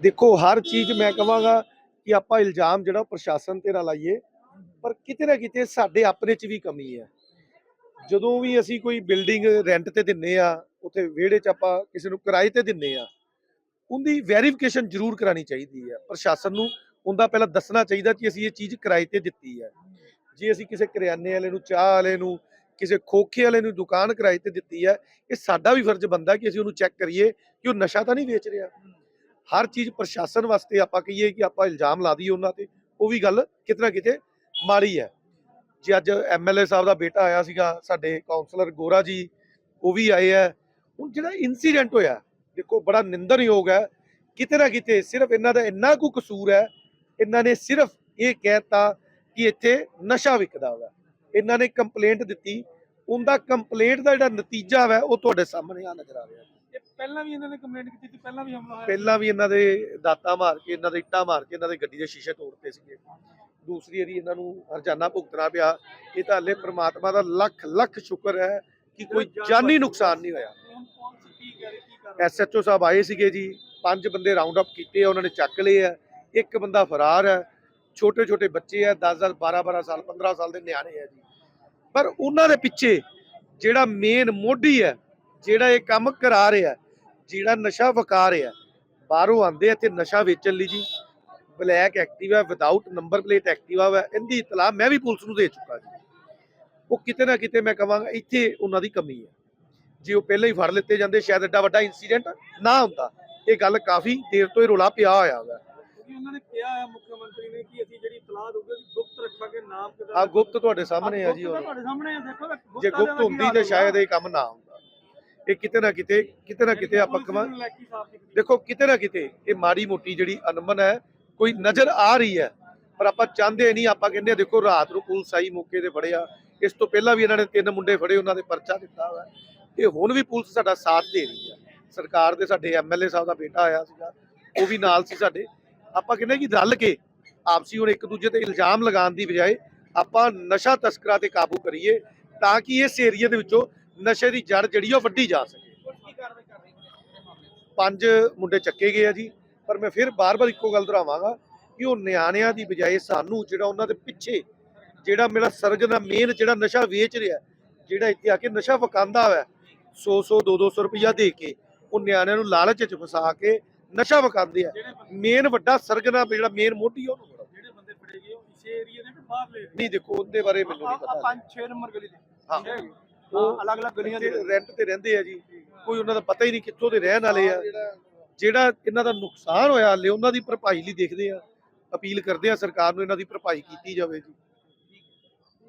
ਦੇਖੋ, ਹਰ ਚੀਜ਼ ਮੈਂ ਕਹਾਂਗਾ ਕਿ ਆਪਾਂ ਇਲਜ਼ਾਮ ਜਿਹੜਾ ਉਹ ਪ੍ਰਸ਼ਾਸਨ ਤੇ ਨਾ ਲਾਈਏ, ਪਰ ਕਿਤੇ ਨਾ ਕਿਤੇ ਸਾਡੇ ਆਪਣੇ 'ਚ ਵੀ ਕਮੀ ਹੈ। ਜਦੋਂ ਵੀ ਅਸੀਂ ਕੋਈ ਬਿਲਡਿੰਗ ਰੈਂਟ ਤੇ ਦਿੰਨੇ ਆ, ਉੱਥੇ ਵਿਹੜੇ 'ਚ ਆਪਾਂ ਕਿਸੇ ਨੂੰ ਕਿਰਾਏ ਤੇ ਦਿੰਨੇ ਆ, ਉਹਦੀ ਵੈਰੀਫਿਕੇਸ਼ਨ ਜ਼ਰੂਰ ਕਰਾਣੀ ਚਾਹੀਦੀ ਹੈ। ਪ੍ਰਸ਼ਾਸਨ ਨੂੰ ਉਹਦਾ ਪਹਿਲਾਂ ਦੱਸਣਾ ਚਾਹੀਦਾ ਕਿ ਅਸੀਂ ਇਹ ਚੀਜ਼ ਕਿਰਾਏ ਤੇ ਦਿੱਤੀ ਹੈ। ਜੇ ਅਸੀਂ ਕਿਸੇ ਕਰਿਆਨੇ ਵਾਲੇ ਨੂੰ, ਚਾਹ ਵਾਲੇ ਨੂੰ, ਕਿਸੇ ਖੋਖੇ ਵਾਲੇ ਨੂੰ ਦੁਕਾਨ ਕਿਰਾਏ ਤੇ ਦਿੱਤੀ ਹੈ, ਇਹ ਸਾਡਾ ਵੀ ਫਰਜ਼ ਬਣਦਾ ਕਿ ਅਸੀਂ ਉਹਨੂੰ ਚੈੱਕ ਕਰੀਏ ਕਿ ਉਹ ਨਸ਼ਾ ਤਾਂ ਨਹੀਂ ਵੇਚ ਰਿਹਾ। ਹਰ ਚੀਜ਼ ਪ੍ਰਸ਼ਾਸਨ ਵਾਸਤੇ ਆਪਾਂ ਕਹੀਏ ਕਿ ਆਪਾਂ ਇਲਜ਼ਾਮ ਲਾ ਦਈਏ ਉਹਨਾਂ ਤੇ, ਉਹ ਵੀ ਗੱਲ ਕਿਤੇ ਨਾ ਕਿਤੇ ਮਾੜੀ ਹੈ। ਜੇ ਅੱਜ ਐਮਐਲਏ ਸਾਹਿਬ ਦਾ ਬੇਟਾ ਆਇਆ ਸੀਗਾ, ਸਾਡੇ ਕਾਉਂਸਲਰ ਗੋਰਾ ਜੀ, ਉਹ ਵੀ ਆਏ ਹੈ। ਹੁਣ ਜਿਹੜਾ ਇਨਸੀਡੈਂਟ ਹੋਇਆ, ਦੇਖੋ ਬੜਾ ਨਿੰਦਣਯੋਗ ਹੈ। ਕਿਤੇ ਨਾ ਕਿਤੇ ਸਿਰਫ ਇਹਨਾਂ ਦਾ ਇੰਨਾ ਕੁ ਕਸੂਰ ਹੈ, ਇਹਨਾਂ ਨੇ ਸਿਰਫ ਇਹ ਕਹਿਤਾ ਕਿ ਇੱਥੇ ਨਸ਼ਾ ਵਿਕਦਾ ਵਾ। ਇਹਨਾਂ ਨੇ ਕੰਪਲੇਂਟ ਦਿੱਤੀ, ਉਹਦਾ ਕੰਪਲੇਂਟ ਦਾ ਜਿਹੜਾ ਨਤੀਜਾ ਵਾ, ਉਹ ਤੁਹਾਡੇ ਸਾਹਮਣੇ ਆ ਨਜ਼ਰ ਆ ਰਿਹਾ। ਇਹ ਪਹਿਲਾਂ ਵੀ ਇਹਨਾਂ ਨੇ ਕੰਪਲੇਂਟ ਕੀਤੀ ਸੀ ਪਹਿਲਾਂ ਵੀ ਹਮਲਾ ਹੋਇਆ ਪਹਿਲਾਂ ਵੀ ਇਹਨਾਂ ਦੇ ਦਾਤਾ ਮਾਰ ਕੇ ਇਹਨਾਂ ਦੇ ਇੱਟਾਂ ਮਾਰ ਕੇ ਇਹਨਾਂ ਦੇ ਗੱਡੀ ਦੇ ਸ਼ੀਸ਼ੇ ਤੋੜਤੇ ਸੀਗੇ। ਦੂਸਰੀ ਵਾਰੀ ਇਹਨਾਂ ਨੂੰ ਹਰਜਾਨਾ ਭੁਗਤਣਾ ਪਿਆ। ਇਹ ਤਾਂ ਹਲੇ ਪ੍ਰਮਾਤਮਾ ਦਾ ਲੱਖ ਲੱਖ ਸ਼ੁਕਰ ਹੈ ਕਿ ਕੋਈ ਜਾਨੀ ਨੁਕਸਾਨ ਨਹੀਂ ਹੋਇਆ। ਐਸਐਚਓ ਸਾਹਿਬ ਆਏ ਸੀਗੇ ਜੀ ਪੰਜ ਬੰਦੇ ਰਾਉਂਡ ਅਪ ਕੀਤੇ ਆ ਉਹਨਾਂ ਨੇ ਚੱਕ ਲਏ ਆ। ਇੱਕ ਬੰਦਾ ਫਰਾਰ ਹੈ ਛੋਟੇ ਛੋਟੇ ਬੱਚੇ ਆ 10 10 12 12 ਸਾਲ 15 ਸਾਲ ਦੇ ਨਿਆਣੇ ਆ ਜੀ। ਪਰ ਉਹਨਾਂ ਦੇ ਪਿੱਛੇ ਜਿਹੜਾ ਮੇਨ ਮੋਢੀ ਹੈ ਜਿਹੜਾ ਇਹ ਕੰਮ ਕਰਾ ਰਿਹਾ ਜਿਹੜਾ ਨਸ਼ਾ ਵਕਾ ਰਿਹਾ ਬਾਹਰੋਂ ਆਂਦੇ ਇੱਥੇ ਨਸ਼ਾ ਵੇਚਣ ਲਈ ਜੀ। Black Activa without number plate Activa ਵਾ ਇਹਦੀ ਇਤਲਾਹ ਮੈਂ ਵੀ ਪੁਲਿਸ ਨੂੰ ਦੇ ਚੁੱਕਾ ਜੀ। ਉਹ ਕਿਤੇ ਨਾ ਕਿਤੇ ਮੈਂ ਕਹਾਂਗਾ ਇੱਥੇ ਉਹਨਾਂ ਦੀ ਕਮੀ ਹੈ। ਜੇ ਉਹ ਪਹਿਲਾਂ ਹੀ ਫੜ ਲਿੱਤੇ ਜਾਂਦੇ ਸ਼ਾਇਦ ਐਡਾ ਵੱਡਾ ਇਨਸੀਡੈਂਟ ਨਾ ਹੁੰਦਾ। ਇਹ ਗੱਲ ਕਾਫੀ ਦੇਰ ਤੋਂ ਹੀ ਰੋਲਾ ਪਿਆ ਹੋਇਆ ਕਿਉਂਕਿ ਉਹਨਾਂ ਨੇ ਕਿਹਾ ਹੈ ਮੁੱਖ ਮੰਤਰੀ ਨੇ ਕਿ ਅਸੀਂ ਜਿਹੜੀ ਇਤਲਾਹ ਅਸੀਂ ਗੁਪਤ ਰੱਖਾਂਗੇ ਨਾਮ ਆ ਗੁਪਤ ਤੁਹਾਡੇ ਸਾਹਮਣੇ ਆ ਜੀ ਤੁਹਾਡੇ ਸਾਹਮਣੇ ਦੇਖੋ ਜੇ ਗੁਪਤ ਗੁਪਤ ਹੁੰਦੀ ਤੇ ਸ਼ਾਇਦ ਇਹ ਕੰਮ ਨਾ ਹੁੰਦਾ ਇਹ ਕਿਤੇ ਨਾ ਕਿਤੇ ਕਿਤੇ ਨਾ ਕਿਤੇ ਆਪਾਂ ਕਹਾਂ ਦੇਖੋ ਕਿਤੇ ਨਾ ਕਿਤੇ ਇਹ ਮਾੜੀ ਮੋਟੀ ਜਿਹੜੀ ਅਨਮਨ ਹੈ ਕੋਈ ਨਜ਼ਰ ਆ ਰਹੀ ਹੈ ਪਰ ਆਪਾਂ ਚਾਹੁੰਦੇ ਨਹੀਂ ਆਪਾਂ ਕਹਿੰਦੇ ਦੇਖੋ ਰਾਤ ਨੂੰ ਪੁਲਿਸ ਆਈ ਮੌਕੇ ਤੇ ਫੜਿਆ ਇਸ ਤੋਂ ਪਹਿਲਾਂ ਵੀ ਇਹਨਾਂ ਨੇ ਤਿੰਨ ਮੁੰਡੇ ਫੜੇ ਉਹਨਾਂ ਦੇ ਪਰਚਾ ਦਿੱਤਾ ਹੋਇਆ। ਇਹ ਹੁਣ ਵੀ ਪੁਲਿਸ ਸਾਡਾ ਸਾਥ ਦੇ ਰਹੀ ਹੈ। ਸਰਕਾਰ ਦੇ ਸਾਡੇ ਐਮਐਲਏ ਸਾਹਿਬ ਦਾ ਬੇਟਾ ਆਇਆ ਸੀਗਾ ਉਹ ਵੀ ਨਾਲ ਸੀ ਸਾਡੇ। ਆਪਾਂ ਕਹਿੰਦੇ ਕਿ ਰਲ ਕੇ ਆਪਸੀ ਹੁਣ ਇੱਕ ਦੂਜੇ ਤੇ ਇਲਜ਼ਾਮ ਲਗਾਉਣ ਦੀ ਬਜਾਏ ਆਪਾਂ ਨਸ਼ਾ ਤਸਕਰਾਂ ਤੇ ਕਾਬੂ ਕਰੀਏ ਤਾਂ ਕਿ ਇਸ ਏਰੀਆ ਦੇ ਵਿੱਚੋਂ ਨਸ਼ੇ ਦੀ ਜੜ ਜਿਹੜੀ ਉਹ ਵੱਢੀ ਜਾ ਸਕੇ। ਪੰਜ ਮੁੰਡੇ ਚੱਕੇ ਗਏ ਆ ਜੀ ਪਰ ਮੈਂ ਫਿਰ ਬਾਰ-ਬਾਰ ਇੱਕੋ ਗੱਲ ਦੁਹਰਾਵਾਂਗਾ ਕਿ ਉਹ ਨਿਆਣਿਆਂ ਦੀ ਬਜਾਏ ਸਾਨੂੰ ਜਿਹੜਾ ਉਹਨਾਂ ਦੇ ਪਿੱਛੇ ਜਿਹੜਾ ਮੇਰਾ ਸਰਜਨਾ ਮੇਨ ਜਿਹੜਾ ਨਸ਼ਾ ਵੇਚ ਰਿਹਾ ਜਿਹੜਾ ਇੱਥੇ ਆ ਕੇ ਨਸ਼ਾ ਵਕਾਂਦਾ ਹੋਇਆ 100 100 200 ਰੁਪਇਆ ਦੇ ਕੇ ਉਹ ਨਿਆਣਿਆਂ ਨੂੰ ਲਾਲਚ 'ਚ ਫਸਾ ਕੇ ਨਸ਼ਾ ਵਕਾਂਦੇ ਆ। ਮੇਨ ਵੱਡਾ ਸਰਜਨਾ ਜਿਹੜਾ ਮੇਨ ਮੋਢੀ ਉਹਨੂੰ ਫੜੋ। ਜਿਹੜੇ ਬੰਦੇ ਫੜੇ ਗਏ ਉਹ ਇਸੇ ਏਰੀਆ ਦੇ ਬਾਹਰ ਲੈ ਨਹੀਂ ਦੇਖੋ ਉਹਦੇ ਬਾਰੇ ਮੈਨੂੰ ਨਹੀਂ ਪਤਾ। ਪੰਜ 6 ਨੰਬਰ ਗਲੀ ਦੇ। ਹਾਂ। ਉਹ ਅਲੱਗ-ਅਲੱਗ ਗਲੀਆਂ ਦੇ ਰੈਂਟ ਤੇ ਰਹਿੰਦੇ ਆ ਜੀ। ਕੋਈ ਉਹਨਾਂ ਦਾ ਪਤਾ ਹੀ ਨਹੀਂ ਕਿੱਥੋਂ ਦੇ ਰਹਿਣ ਵਾਲੇ ਆ। ਜਿਹੜਾ ਇਹਨਾਂ ਦਾ ਨੁਕਸਾਨ ਹੋਇਆ ਹਲੇ ਉਹਨਾਂ ਦੀ ਭਰਪਾਈ ਲਈ ਦੇਖਦੇ ਆ। ਅਪੀਲ ਕਰਦੇ ਆ ਸਰਕਾਰ ਨੂੰ ਇਹਨਾਂ ਦੀ ਭਰਪਾਈ ਕੀਤੀ ਜਾਵੇ ਜੀ।